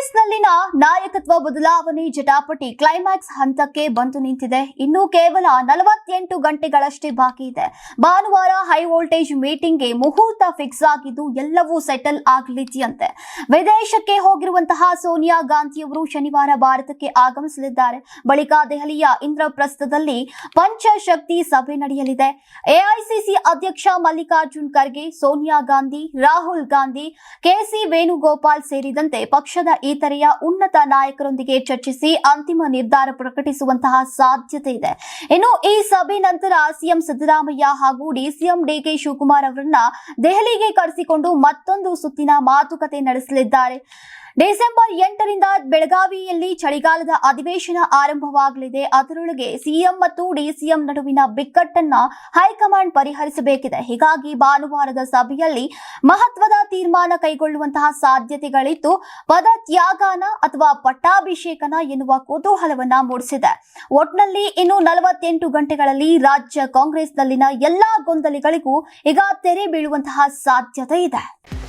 ಕಾಂಗ್ರೆಸ್ನಲ್ಲಿನ ನಾಯಕತ್ವ ಬದಲಾವಣೆ ಜಟಾಪಟಿ ಕ್ಲೈಮ್ಯಾಕ್ಸ್ ಹಂತಕ್ಕೆ ಬಂದು ನಿಂತಿದೆ. ಇನ್ನು ಕೇವಲ ನಲವತ್ತೆಂಟು ಗಂಟೆಗಳಷ್ಟೇ ಬಾಕಿ ಇದೆ. ಭಾನುವಾರ ಹೈ ವೋಲ್ಟೇಜ್ ಮೀಟಿಂಗ್ಗೆ ಮುಹೂರ್ತ ಫಿಕ್ಸ್ ಆಗಿದ್ದು ಎಲ್ಲವೂ ಸೆಟಲ್ ಆಗಲಿದೆಯಂತೆ. ವಿದೇಶಕ್ಕೆ ಹೋಗಿರುವಂತಹ ಸೋನಿಯಾ ಗಾಂಧಿಯವರು ಶನಿವಾರ ಭಾರತಕ್ಕೆ ಆಗಮಿಸಲಿದ್ದಾರೆ. ಬಳಿಕ ದೆಹಲಿಯ ಇಂದ್ರಪ್ರಸ್ಥದಲ್ಲಿ ಪಂಚಶಕ್ತಿ ಸಭೆ ನಡೆಯಲಿದೆ. ಎಐಸಿಸಿ ಅಧ್ಯಕ್ಷ ಮಲ್ಲಿಕಾರ್ಜುನ್ ಖರ್ಗೆ, ಸೋನಿಯಾ ಗಾಂಧಿ, ರಾಹುಲ್ ಗಾಂಧಿ ಕೆಸಿ ವೇಣುಗೋಪಾಲ್ ಸೇರಿದಂತೆ ಪಕ್ಷದ ಇತರೆಯ ಉನ್ನತ ನಾಯಕರೊಂದಿಗೆ ಚರ್ಚಿಸಿ ಅಂತಿಮ ನಿರ್ಧಾರ ಪ್ರಕಟಿಸುವಂತಹ ಸಾಧ್ಯತೆ ಇದೆ. ಇನ್ನು ಈ ಸಭೆ ನಂತರ ಸಿಎಂ ಸಿದ್ದರಾಮಯ್ಯ ಹಾಗೂ ಡಿಸಿಎಂ ಡಿಕೆ ಶಿವಕುಮಾರ್ ಅವರನ್ನ ದೆಹಲಿಗೆ ಕರೆಸಿಕೊಂಡು ಮತ್ತೊಂದು ಸುತ್ತಿನ ಮಾತುಕತೆ ನಡೆಸಲಿದ್ದಾರೆ. ಡಿಸೆಂಬರ್ ಎಂಟರಿಂದ ಬೆಳಗಾವಿಯಲ್ಲಿ ಚಳಿಗಾಲದ ಅಧಿವೇಶನ ಆರಂಭವಾಗಲಿದೆ. ಅದರೊಳಗೆ ಸಿಎಂ ಮತ್ತು ಡಿಸಿಎಂ ನಡುವಿನ ಬಿಕ್ಕಟ್ಟನ್ನ ಹೈಕಮಾಂಡ್ ಪರಿಹರಿಸಬೇಕಿದೆ. ಹೀಗಾಗಿ ಭಾನುವಾರದ ಸಭೆಯಲ್ಲಿ ಮಹತ್ವದ ತೀರ್ಮಾನ ಕೈಗೊಳ್ಳುವಂತಹ ಸಾಧ್ಯತೆಗಳಿದ್ದು ಪದತ್ಯಾಗಾನ ಅಥವಾ ಪಟ್ಟಾಭಿಷೇಕನ ಎನ್ನುವ ಕುತೂಹಲವನ್ನ ಮೂಡಿಸಿದೆ. ಒಟ್ನಲ್ಲಿ ಇನ್ನು ನಲವತ್ತೆಂಟು ಗಂಟೆಗಳಲ್ಲಿ ರಾಜ್ಯ ಕಾಂಗ್ರೆಸ್ನಲ್ಲಿನ ಎಲ್ಲಾ ಗೊಂದಲಿಗಳಿಗೂ ಈಗ ತೆರೆ ಬೀಳುವಂತಹ ಸಾಧ್ಯತೆ ಇದೆ.